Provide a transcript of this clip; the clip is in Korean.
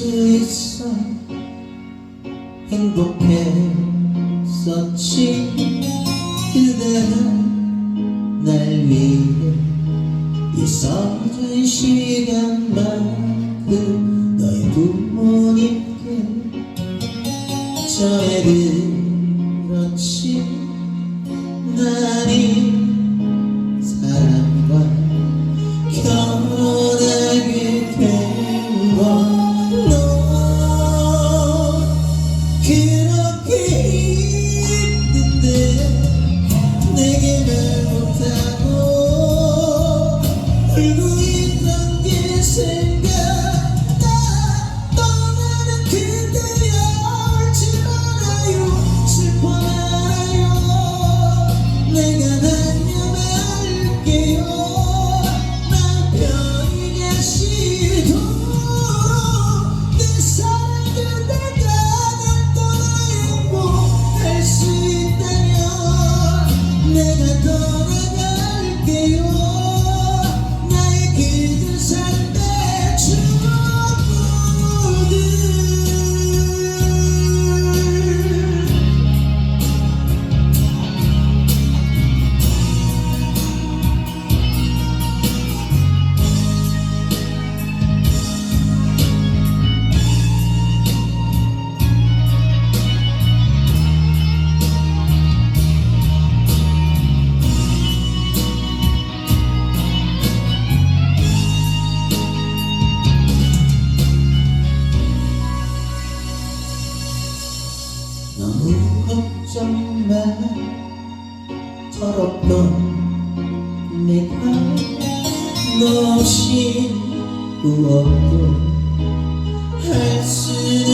수 있어 행복했었지. 그대는 날 위해 있어준 시간만큼 걱정만 털었던 내가 너 없이 무엇도 할수